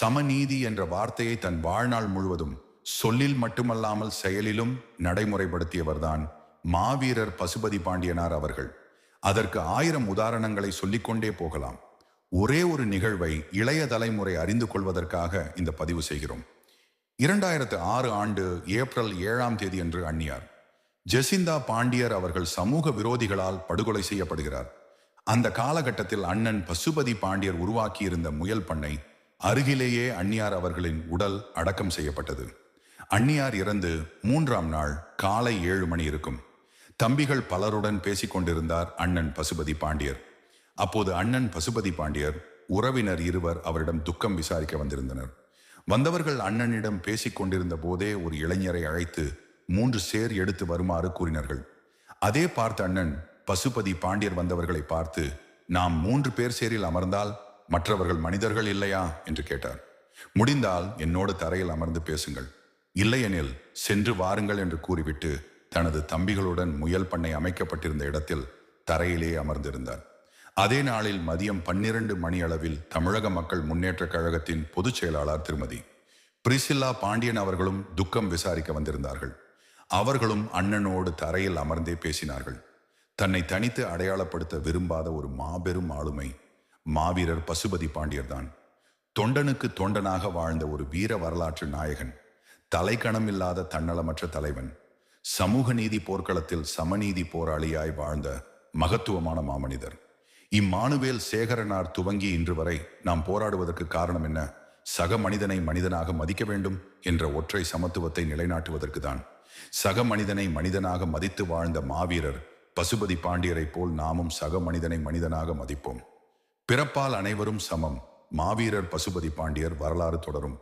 சமநீதி என்ற வார்த்தையை தன் வாழ்நாள் முழுவதும் சொல்லில் மட்டுமல்லாமல் செயலிலும் நடைமுறைப்படுத்தியவர்தான் மாவீரர் பசுபதி பாண்டியனார் அவர்கள். அதற்கு ஆயிரம் உதாரணங்களை சொல்லிக்கொண்டே போகலாம். ஒரே ஒரு நிகழ்வை இளைய தலைமுறை அறிந்து கொள்வதற்காக இந்த பதிவு செய்கிறோம். இரண்டாயிரத்து ஆறு ஆண்டு ஏப்ரல் ஏழாம் தேதி என்று அந்நியார். ஜெசிந்தா பாண்டியர் அவர்கள் சமூக விரோதிகளால் படுகொலை செய்யப்படுகிறார். அந்த காலகட்டத்தில் அண்ணன் பசுபதி பாண்டியர் உருவாக்கியிருந்த முயல் பண்ணை அருகிலேயே அந்நியார் அவர்களின் உடல் அடக்கம் செய்யப்பட்டது. அந்நியார் இறந்து மூன்றாம் நாள் காலை ஏழு மணி இருக்கும். தம்பிகள் பலருடன் பேசிக் கொண்டிருந்தார் அண்ணன் பசுபதி பாண்டியர். அப்போது அண்ணன் பசுபதி பாண்டியர் உறவினர் இருவர் அவரிடம் துக்கம் விசாரிக்க வந்திருந்தனர். வந்தவர்கள் அண்ணனிடம் பேசிக் கொண்டிருந்த போதே ஒரு இளைஞரை அழைத்து மூன்று சேர் எடுத்து வருமாறு கூறினார்கள். அதே பார்த்த அண்ணன் பசுபதி பாண்டியர் வந்தவர்களை பார்த்து நாம் மூன்று பேர் சேரில் அமர்ந்தால் மற்றவர்கள் மனிதர்கள் இல்லையா? என்று கேட்டார். முடிந்தால் என்னோடு தரையில் அமர்ந்து பேசுங்கள். இல்லையெனில் சென்று வாருங்கள் என்று கூறிவிட்டு தனது தம்பிகளுடன் முயல் பண்ணை அமைக்கப்பட்டிருந்த இடத்தில் தரையிலே அமர்ந்திருந்தார். அதே நாளில் மதியம் பன்னிரண்டு மணி அளவில் தமிழக மக்கள் முன்னேற்ற கழகத்தின் பொதுச் செயலாளர் திருமதி பிரிசில்லா பாண்டியன் அவர்களும் துக்கம் விசாரிக்க வந்திருந்தார்கள். அவர்களும் அண்ணனோடு தரையில் அமர்ந்தே பேசினார்கள். தன்னை தனித்து அடையாளப்படுத்த விரும்பாத ஒரு மாபெரும் ஆளுமை மாவீரர் பசுபதி பாண்டியர் தான் தொண்டனுக்கு தொண்டனாக வாழ்ந்த ஒரு வீர வரலாற்று நாயகன் தலைக்கணம் இல்லாத தன்னலமற்ற தலைவன் சமூக நீதி போர்க்களத்தில் சமநீதி போராளியாய் வாழ்ந்த மகத்துவமான மாமனிதர். இம்மானுவேல் சேகரனார் துவங்கி இன்று வரை நாம் போராடுவதற்கு காரணம் என்ன? சக மனிதனை மனிதனாக மதிக்க வேண்டும் என்ற ஒற்றை சமத்துவத்தை நிலைநாட்டுவதற்கு தான். சக மனிதனை மனிதனாக மதித்து வாழ்ந்த மாவீரர் பசுபதி பாண்டியரைப் போல் நாமும் சக மனிதனை மனிதனாக மதிப்போம். பிறப்பால் அனைவரும் சமம். மாவீரர் பசுபதி பாண்டியர் வரலாறு தொடரும்.